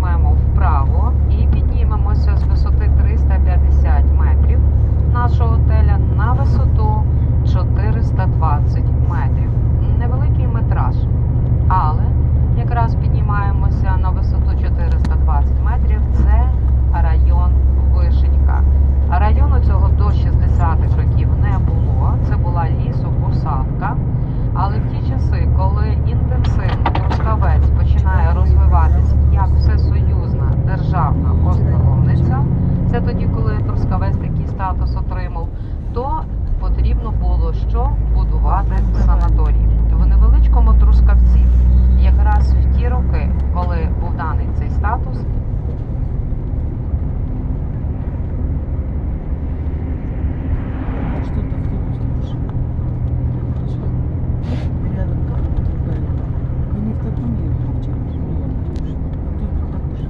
Маємо вправо і піднімемося з висоти 350 метрів нашого отеля на висоту 420 метрів. Невеликий метраж, але якраз піднімаємося на висоту 420 метрів. Це район Вишенька. Району цього до 60-х років не було. Це була лісопосадка. Але в ті часи, коли інтенсивно Трускавець починає розвиватись як всесоюзна державна оздоровниця, це тоді, коли Трускавець такий статус отримав, то потрібно було що будувати санаторій. В невеличкому Трускавці, якраз в ті роки, коли був даний цей статус, А что-то автобус слушай. Рядом какая-то другая. Они в таком ехали вчера. А тут хорошо.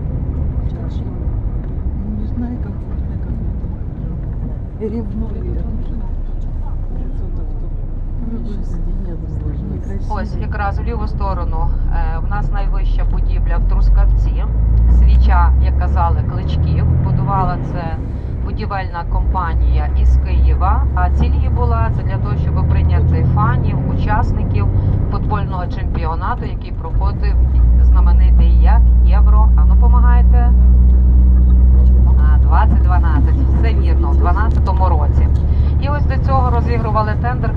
Вчера шли. Ну, не знаю, комфортно какой-то. Ревную. Тот автобус. Некрасивый. Ось якраз в ліву сторону е, в нас найвища будівля в Трускавці. Свіча, як казали, кличків. Будувала це будівельна компанія із Києва. А ціль її була це для того, щоб прийняти фанів, учасників футбольного чемпіонату, який проходив знаменитий як Євро. А ну помагайте. 2012. Все вірно, в 2012 році. І ось до цього розігрували тендер,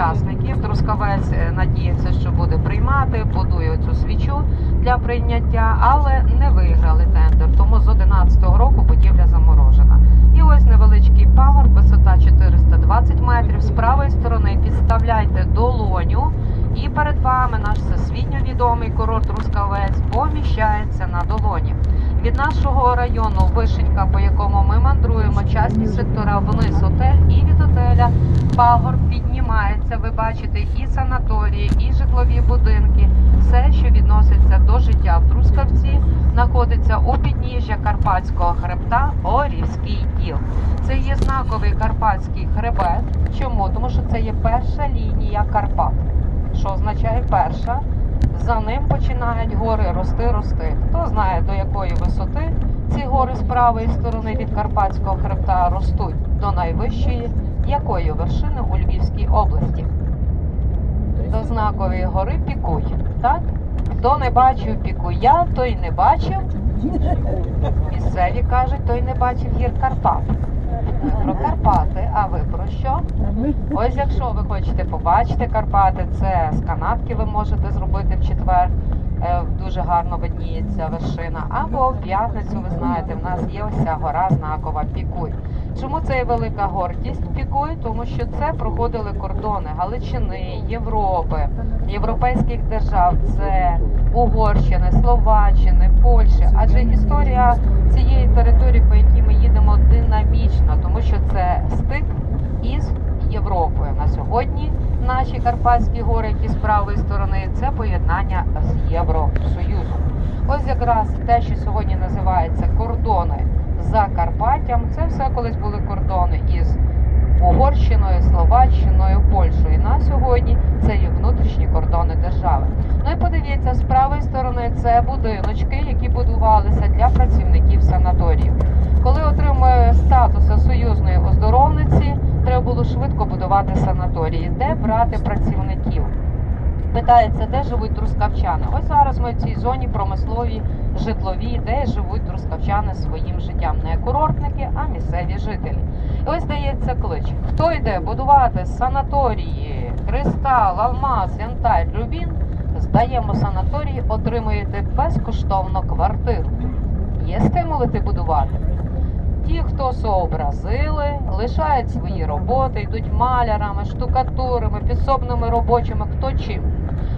учасників. Трускавець е, надіється, що буде приймати, будує цю свічу для прийняття, але не виграли тендер. Тому з 2011 року будівля заморожена. І ось невеличкий пагорб, висота 420 метрів. З правої сторони підставляйте долоню, і перед вами наш всесвітньо відомий курорт Трускавець поміщається на долоні. Від нашого району Вишенька, по якому ми мандруємо, частні сектора вниз готель, і від готеля пагорб піднімається. Ви бачите і санаторії, і житлові будинки. Все, що відноситься до життя в Трускавці, знаходиться у підніжжя Карпатського хребта Орівський діл. Це є знаковий карпатський хребет. Чому? Тому що це є перша лінія Карпат. Що означає перша? За ним починають гори рости, рости. Хто знає до якої висоти ці гори з правої сторони від Карпатського хребта ростуть до найвищої якої вершини у Львівській області? До знакової гори Пікуй. Так? Хто не бачив Пікуя, той не бачив. Місцеві кажуть, той не бачив гір Карпат. Ми Про Карпати, а ви про що? Ось якщо ви хочете побачити Карпати, це з канатки ви можете зробити в четвер. Е, Дуже гарно видніється вершина. Або в п'ятницю, ви знаєте, в нас є ось ця гора знакова Пікуй. Чому це є велика гордість Пікуй? Тому що це проходили кордони Галичини, Європи, європейських держав. Це Угорщини, Словаччини, Польщі. Адже історія цієї території, по якій ми їдемо, динамічна, тому що це стик із Європою. На сьогодні наші Карпатські гори, які з правої сторони, це поєднання з Євросоюзом. Ось якраз те, що сьогодні називається кордони за Карпаттям, це все колись були кордони із Угорщиною, Словаччиною, Польщею. На сьогодні це є внутрішні кордони держави. Ну і подивіться, з правої сторони це будиночки, які будувалися для працівників санаторіїв. Коли отримує статус союзної оздоровниці, треба було швидко будувати санаторії, де брати працівників. Питається, де живуть трускавчани. Ось зараз ми в цій зоні промислові, житлові, де живуть трускавчани своїм життям. Не курортники, а місцеві жителі. І ось дається клич. Хто йде будувати санаторії, кристал, алмаз, янтарь, рубін, здаємо санаторії, отримуєте безкоштовно квартиру. Є стимулити будувати? Ті, хто сообразили, лишають свої роботи, йдуть малярами, штукатурами, підсобними робочими, хто чим.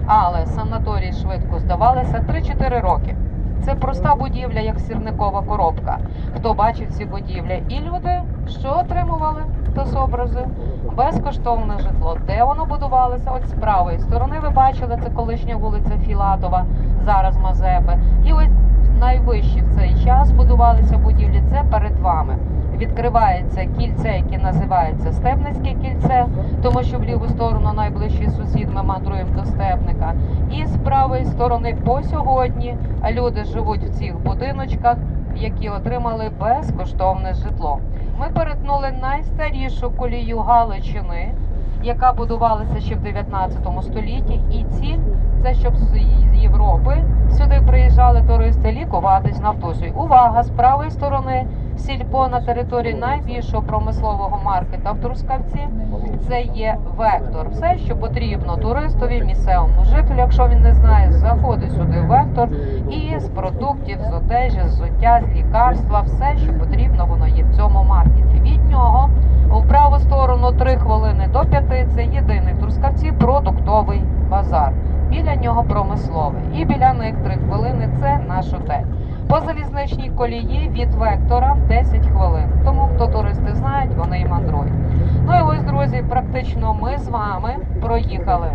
Але санаторії швидко здавалися 3-4 роки. Це проста будівля, як сірникова коробка. Хто бачив ці будівлі? І люди, що отримували, хто сообразив? Безкоштовне житло. Де воно будувалося? От з правої сторони ви бачили, це колишня вулиця Філатова, зараз Мазепи. І ось найвищі в цей час будувалися будівлі, це перед вами. Відкривається кільце, яке називається Степницьке кільце, тому що в ліву сторону найближчий сусід ми мандруємо до Степника. І з правої сторони по сьогодні люди живуть в цих будиночках, які отримали безкоштовне житло. Ми перетнули найстарішу колію Галичини, яка будувалася ще в 19 столітті, і ціль це щоб з Європи сюди приїжджали туристи лікуватись нафтусою. Увага! З правої сторони сільпо на території найбільшого промислового маркета в Трускавці. Це є вектор. Все, що потрібно туристові, місцевому жителю, якщо він не знає, заходить сюди вектор і з продуктів, з одежі, з взуття, з лікарства, все, що потрібно, воно є в цьому маркеті. Від нього у праву сторону 3 хвилини до 5 це єдиний в Трускавці продуктовий базар. Біля нього промисловий. І біля них 3 хвилини це наш отель. По залізничній колії від вектора 10 хвилин. Тому хто туристи знають, вони і мандрують. Ну і ось, друзі, практично ми з вами проїхали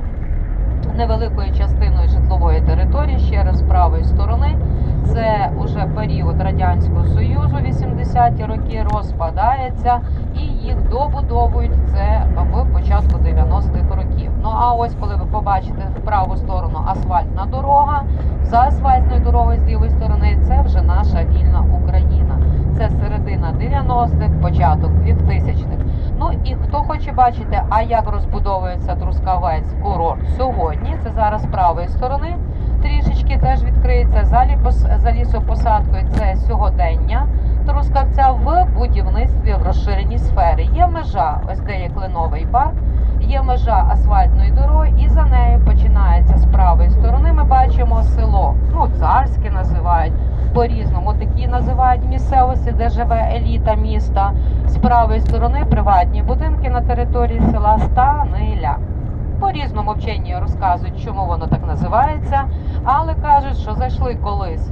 невеликою частиною житлової території ще раз з правої сторони. Це уже період Радянського Союзу, 80-ті роки розпадається і їх добудовують це в початку 90-х років. Ну а ось коли ви побачите в праву сторону асфальтна дорога, за асфальтною дорогою з лівої сторони це вже наша вільна Україна. Це середина 90-х, початок 2000-х. Ну і хто хоче бачити, а як розбудовується Трускавець курорт сьогодні, це зараз з правої сторони. Трішечки теж відкриється за, лісопосадкою. Це сьогодення Трускавця в будівництві в розширеній сфері. Є межа, ось де є кленовий парк, є межа асфальтної дороги, і за нею починається з правої сторони. Ми бачимо село, ну царське називають по-різному. Такі називають місцевості, де живе еліта міста. З правої сторони приватні будинки на території села Станиля. По різному вчені розказують, чому воно так називається, але кажуть, що зайшли колись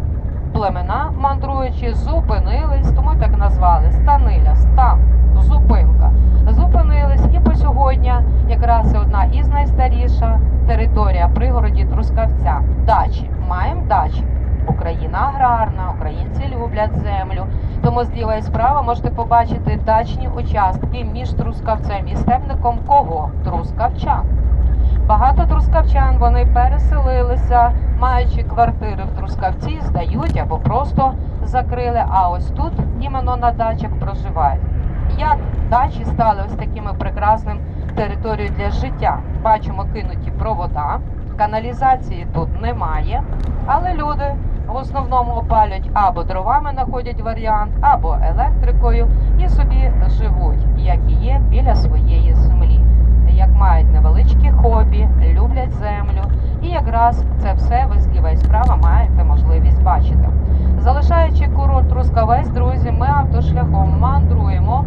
племена, мандруючи, зупинились, тому так назвали Станиля, стан, зупинка. Зупинились і по сьогодні якраз одна із найстаріша територія пригороді Трускавця. Дачі. Маємо дачі. Україна аграрна, українці люблять землю. Тому зліва і справа можете побачити дачні участки між Трускавцем і степником кого? Трускавчан. Багато трускавчан вони переселилися, маючи квартири в Трускавці, здають або просто закрили. А ось тут іменно на дачах проживають. Як дачі стали ось такими прекрасним територією для життя? Бачимо кинуті провода, каналізації тут немає, але люди в основному опалюють або дровами знаходять варіант, або електрикою і собі живуть, як і є біля своєї землі як мають невеличкі хобі, люблять землю. І якраз це все ви зліва і справа маєте можливість бачити. Залишаючи курорт Трускавець, друзі, ми автошляхом мандруємо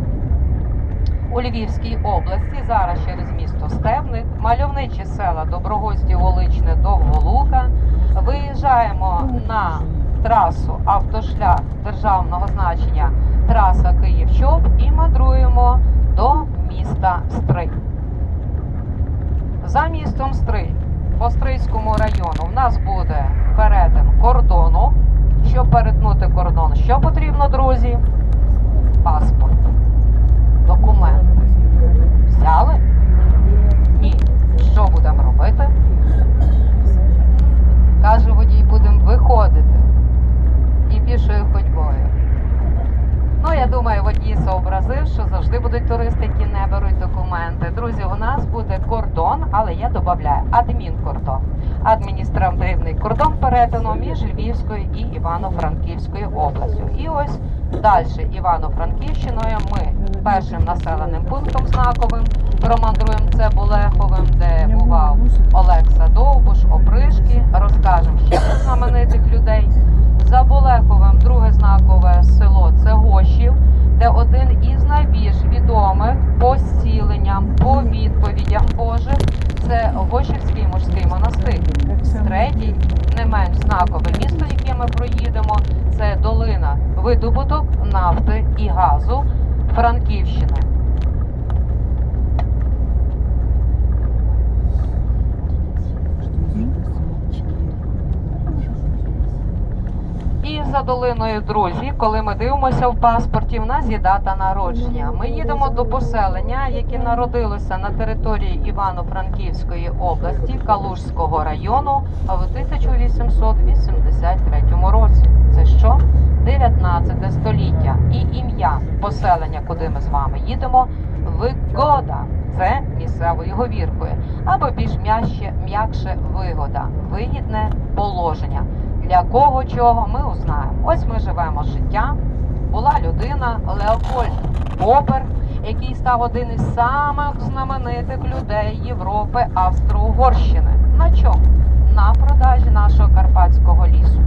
у Львівській області. Зараз через місто Стебник, мальовничі села Доброгості, Воличне, Довголука. Виїжджаємо на трасу автошлях державного значення траса Київ-Чоп і мандруємо до міста Стрий. За містом Стрий по Стрийському району в нас буде перетин кордону. Щоб перетнути кордон, що потрібно, друзі? Паспорт. Документ. Взяли? Ні. Що будемо робити? Каже водій, будемо виходити. І пішою ходьбою. Ну, я думаю, водій сообразив, що завжди будуть туристи, які не беруть документи. Друзі, у нас буде кордон, але я додаю адмінкордон. Адміністративний кордон перетину між Львівською і Івано-Франківською областю. І ось далі Івано-Франківщиною ми першим населеним пунктом знаковим промандруємо це Болеховим, де бував Олекса Довбуш, Опришки. Розкажемо ще про знаменитих людей. За Болеховим друге знакове село це Гошів, де один із найбільш відомих по зціленням, по відповідям Божих це Гошівський морський монастир. Третій, не менш знакове місто, яке ми проїдемо, це долина видобуток нафти і газу Франківщини. І за долиною, друзі, коли ми дивимося в паспорті, в нас є дата народження. Ми їдемо до поселення, яке народилося на території Івано-Франківської області Калужського району в 1883 році. Це що? 19 століття. І ім'я поселення, куди ми з вами їдемо, Вигода. Це місцевою говіркою, або більш м'якше вигода, вигідне положення. Для кого чого ми узнаємо. Ось ми живемо життя. Була людина Леопольд Попер, який став один із самих знаменитих людей Європи Австро-Угорщини. На чому? На продажі нашого карпатського лісу.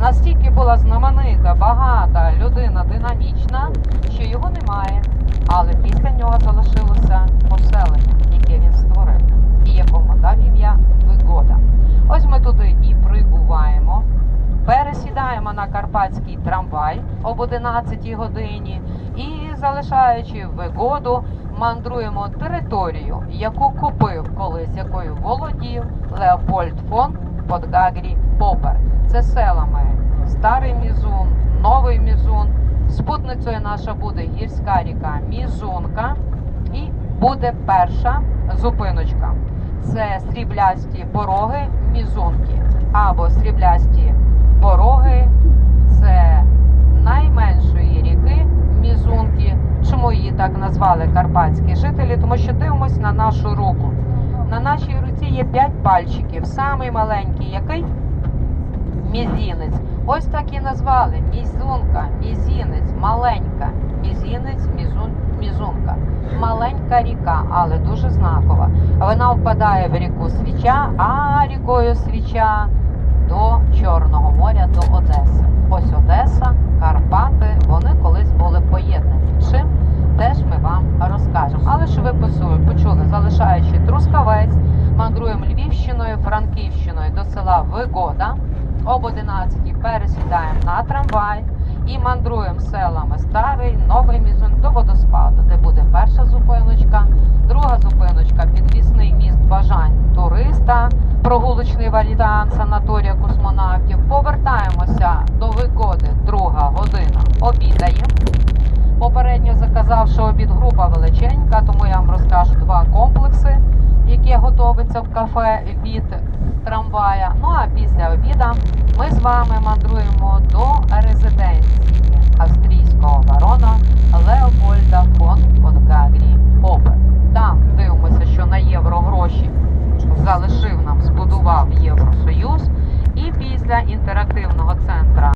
Настільки була знаменита, багата людина, динамічна, що його немає. Але після нього залишилося поселення, яке він створив, і якому дав ім'я Вигода. Ось ми туди і прибуваємо. Пересідаємо на карпатський трамвай об 11 годині і, залишаючи вигоду, мандруємо територію, яку купив колись, якою володів Леопольд фон Подгагрі Попер. Це селами Старий Мізун, Новий Мізун. Спутницею наша буде гірська ріка Мізунка. І буде перша зупиночка. Це сріблясті пороги Мізунки. Або сріблясті пороги це найменшої. Чому її так назвали карпатські жителі? Тому що дивимось на нашу руку. На нашій руці є 5 пальчиків. Самий маленький який? Мізінець. Ось так і назвали. Мізунка, мізінець, маленька. Мізінець, мізун, мізунка. Маленька ріка, але дуже знакова. Вона впадає в ріку Свіча, а рікою Свіча до Чорного моря, до Одеси. Ось Одеса, Карпати, вони колись були поєднані. Чим теж ми вам розкажемо. Але що ви почули, залишаючи Трускавець, мандруємо Львівщиною, Франківщиною до села Вигода. Об 11 пересідаємо на трамвай і мандруємо селами Старий, Новий Мізун до водоспаду, де буде перша зупиночка, друга зупиночка підвісний міст бажань туриста, прогулочний варіант санаторія космонавтів. Повертаємося до вигоди, друга година. Обідаємо. Попередньо заказав, що обід група величенька, тому я вам розкажу два комплекси, які готуються в кафе від трамвая. Ну а після обіду ми з вами мандруємо до резиденції австрійського барона Леопольда фон Фонгагрі Попе. Там дивимося, що на євро гроші залишив нам, збудував Євросоюз. І після інтерактивного центру